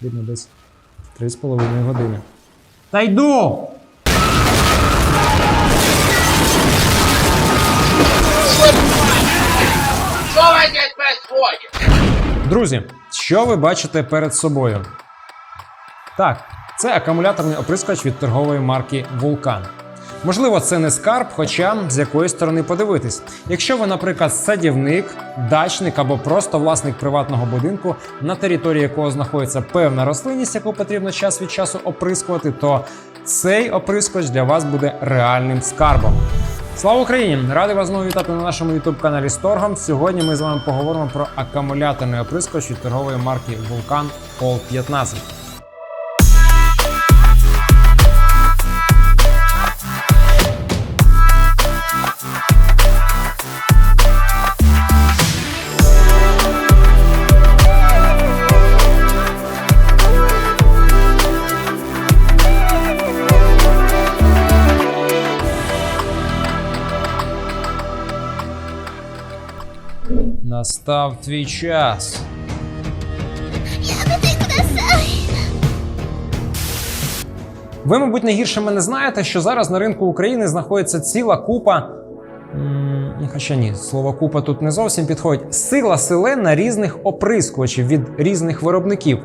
потрібно десь 3,5 години. Та йду! Що ви здесь происходит? Друзі, що ви бачите перед собою? Так, це акумуляторний оприскувач від торгової марки Vulcan. Можливо, це не скарб, хоча з якої сторони подивитись. Якщо ви, наприклад, садівник, дачник або просто власник приватного будинку, на території якого знаходиться певна рослинність, яку потрібно час від часу оприскувати, то цей оприскувач для вас буде реальним скарбом. Слава Україні! Радий вас знову вітати на нашому youtube каналі Сторгом. Сьогодні ми з вами поговоримо про акумуляторний оприскувач від торгової марки Vulcan All 15. Настав твій час. Ви, мабуть, не мене знаєте, що зараз на ринку України знаходиться ціла купа. Хоча ні, слово купа тут не зовсім підходить. Сила селена різних оприскувачів від різних виробників.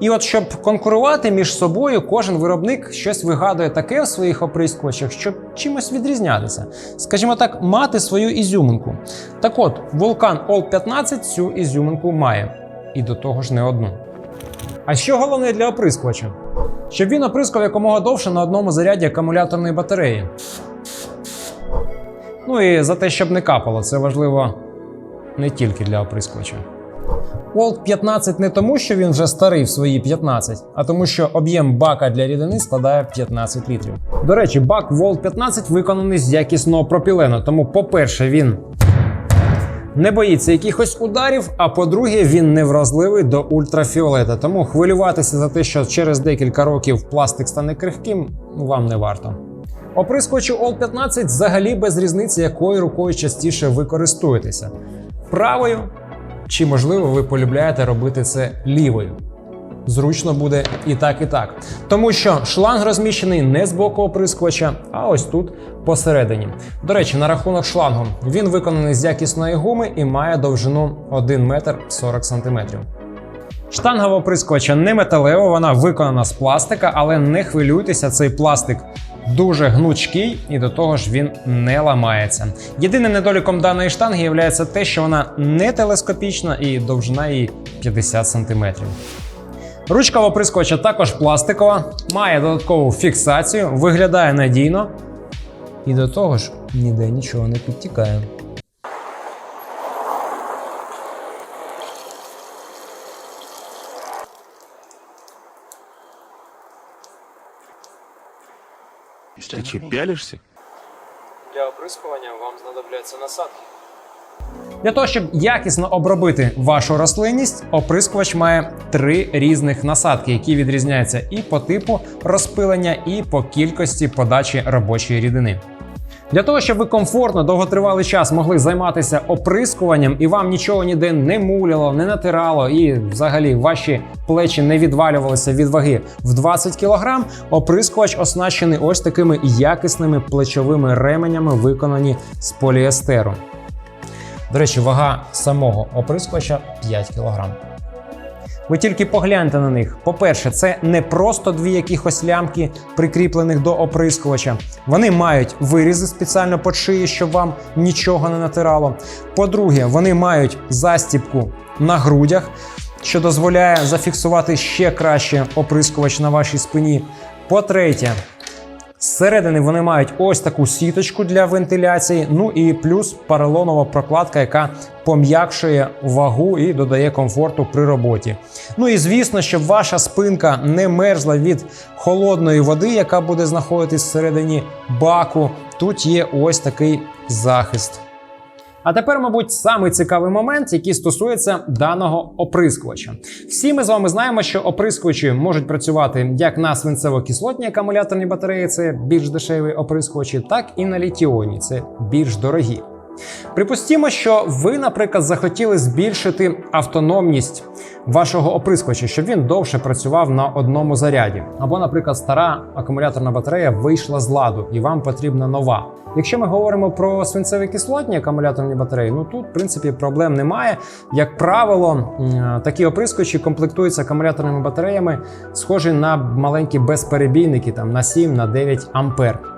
І от щоб конкурувати між собою, кожен виробник щось вигадує таке в своїх оприскувачах, щоб чимось відрізнятися. Скажімо так, мати свою ізюминку. Так от, Vulcan All 15 цю ізюминку має. І до того ж не одну. А що головне для оприскувача? Щоб він оприскав якомога довше на одному заряді акумуляторної батареї. Ну і за те, щоб не капало, це важливо не тільки для оприскувача. Волт 15 не тому, що він вже старий в свої 15, а тому, що об'єм бака для рідини складає 15 літрів. До речі, бак Волт 15 виконаний з якісного пропілену, тому, по-перше, він не боїться якихось ударів. А по-друге, він не вразливий до ультрафіолета. Тому хвилюватися за те, що через декілька років пластик стане крихким, вам не варто. Оприскувачу All 15 взагалі без різниці, якою рукою частіше ви користуєтеся. Правою чи, можливо, ви полюбляєте робити це лівою. Зручно буде і так, і так. Тому що шланг розміщений не з боку оприскувача, а ось тут посередині. До речі, на рахунок шлангу він виконаний з якісної гуми і має довжину 1 метр 40 сантиметрів. Штанга оприскувача не металева, вона виконана з пластика, але не хвилюйтеся, цей пластик дуже гнучкий і до того ж він не ламається. Єдиним недоліком даної штанги є те, що вона не телескопічна і довжина її 50 см. Ручка оприскувача також пластикова, має додаткову фіксацію, виглядає надійно і до того ж ніде нічого не підтікає. Ты че, пялишься? Для оприскування вам знадобляться насадки. Для того, щоб якісно обробити вашу рослинність, оприскувач має три різних насадки, які відрізняються і по типу розпилення, і по кількості подачі робочої рідини. Для того, щоб ви комфортно довготривалий час могли займатися оприскуванням і вам нічого ніде не муляло, не натирало, і взагалі ваші плечі не відвалювалися від ваги в 20 кг, оприскувач оснащений ось такими якісними плечовими ременями, виконані з поліестеру. До речі, вага самого оприскувача 5 кг. Ви тільки погляньте на них. По-перше, це не просто дві якихось лямки, прикріплених до оприскувача. Вони мають вирізи спеціально по шиї, щоб вам нічого не натирало. По-друге, вони мають застіпку на грудях, що дозволяє зафіксувати ще краще оприскувач на вашій спині. По-третє, Зсередини вони мають ось таку сіточку для вентиляції, ну і плюс паралонова прокладка, яка пом'якшує вагу і додає комфорту при роботі. Ну і звісно, щоб ваша спинка не мерзла від холодної води, яка буде знаходитись всередині баку. Тут є ось такий захист. А тепер, мабуть, самий цікавий момент, який стосується даного оприскувача. Всі ми з вами знаємо, що оприскувачі можуть працювати як на свинцево-кислотній акумуляторній батареї, це більш дешеві оприскувачі, так і на літіоні, це більш дорогі. Припустімо, що ви, наприклад, захотіли збільшити автономність вашого оприскувача, щоб він довше працював на одному заряді. Або, наприклад, стара акумуляторна батарея вийшла з ладу, і вам потрібна нова. Якщо ми говоримо про свинцеві кислотні акумуляторні батареї, ну тут в принципі проблем немає. Як правило, такі оприскувачі комплектуються акумуляторними батареями, схожі на маленькі безперебійники, там на 7 на 9 ампер.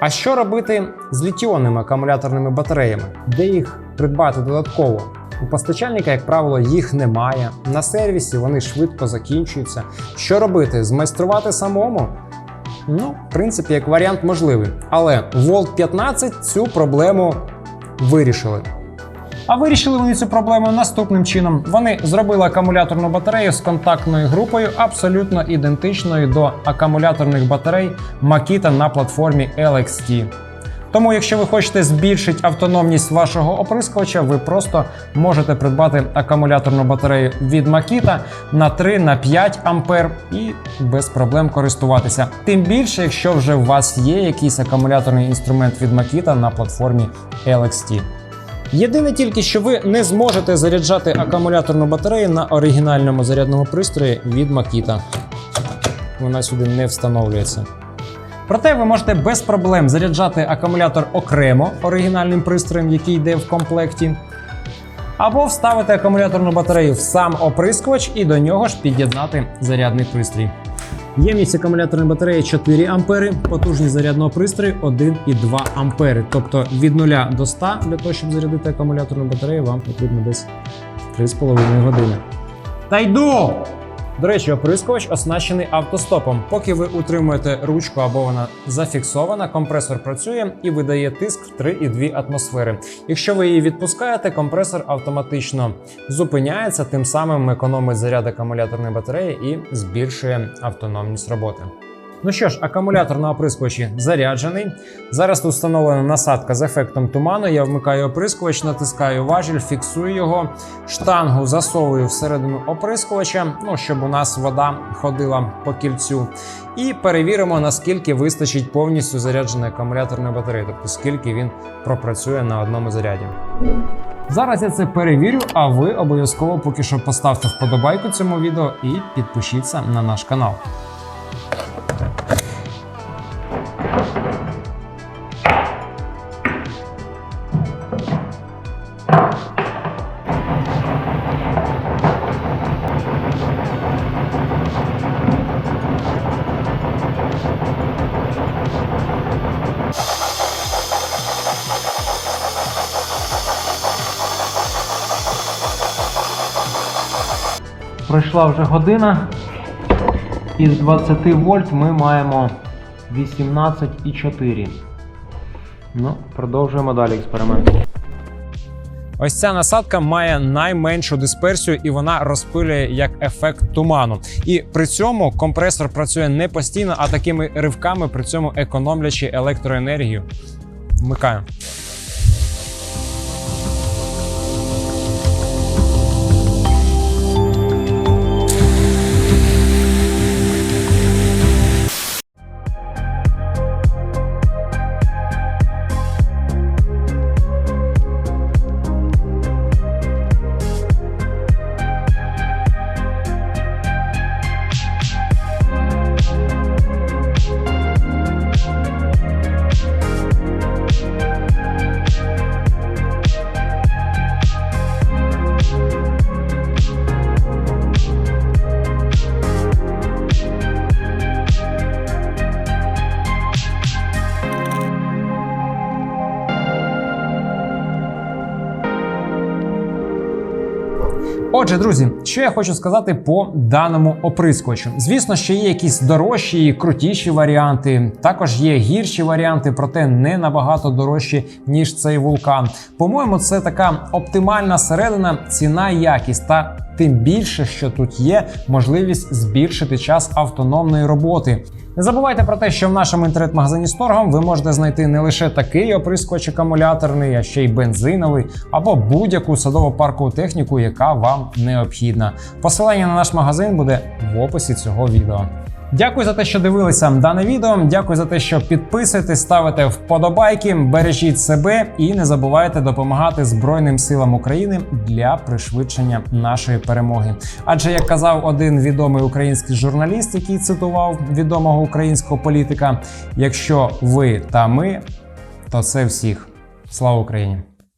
А що робити з літіонними акумуляторними батареями? Де їх придбати додатково? У постачальника, як правило, їх немає. На сервісі вони швидко закінчуються. Що робити? Змайструвати самому? Ну, в принципі, як варіант можливий. Але Volt 15 цю проблему вирішили. А вирішили вони цю проблему наступним чином. Вони зробили акумуляторну батарею з контактною групою, абсолютно ідентичною до акумуляторних батарей Makita на платформі LXT. Тому, якщо ви хочете збільшити автономність вашого оприскувача, ви просто можете придбати акумуляторну батарею від Makita на 3 на 5 ампер і без проблем користуватися. Тим більше, якщо вже у вас є якийсь акумуляторний інструмент від Makita на платформі LXT. Єдине тільки, що ви не зможете заряджати акумуляторну батарею на оригінальному зарядному пристрої від Makita. Вона сюди не встановлюється. Проте ви можете без проблем заряджати акумулятор окремо оригінальним пристроєм, який йде в комплекті. Або вставити акумуляторну батарею в сам оприскувач і до нього ж під'єднати зарядний пристрій. Ємність акумуляторної батареї 4 ампери, потужність зарядного пристрою 1,2 ампери. Тобто від 0 до 100 для того, щоб зарядити акумуляторну батарею, вам потрібно десь 3,5 години. Та йду! До речі, оприскувач оснащений автостопом. Поки ви утримуєте ручку або вона зафіксована, компресор працює і видає тиск в 3,2 атмосфери. Якщо ви її відпускаєте, компресор автоматично зупиняється, тим самим економить заряд акумуляторної батареї і збільшує автономність роботи. Ну що ж, акумулятор на оприскувачі заряджений. Зараз тут встановлена насадка з ефектом туману. Я вмикаю оприскувач, натискаю важіль, фіксую його, штангу засовую всередину оприскувача, ну щоб у нас вода ходила по кільцю. І перевіримо, наскільки вистачить повністю зарядженої акумуляторної батареї, тобто скільки він пропрацює на одному заряді. Зараз я це перевірю, а ви обов'язково поки що поставте вподобайку цьому відео і підпишіться на наш канал. Пройшла вже година. Із 20 вольт ми маємо 18,4. Ну, продовжуємо далі експеримент. Ось ця насадка має найменшу дисперсію і вона розпилює як ефект туману. І при цьому компресор працює не постійно, а такими ривками, при цьому економлячи електроенергію. Вмикаю. Отже, друзі, що я хочу сказати по даному оприскувачу. Звісно, що є якісь дорожчі і крутіші варіанти. Також є гірші варіанти, проте не набагато дорожчі ніж цей вулкан. По-моєму, це така оптимальна середина, ціна, якість та. Тим більше, що тут є можливість збільшити час автономної роботи. Не забувайте про те, що в нашому інтернет-магазині Сторгом ви можете знайти не лише такий оприскувач акумуляторний, а ще й бензиновий або будь-яку садово-паркову техніку, яка вам необхідна. Посилання на наш магазин буде в описі цього відео. Дякую за те, що дивилися дане відео. Дякую за те, що підписуєтесь, ставите вподобайки, бережіть себе і не забувайте допомагати Збройним силам України для пришвидшення нашої перемоги. Адже як казав один відомий український журналіст, який цитував відомого українського політика: якщо ви та ми, то це всіх. Слава Україні!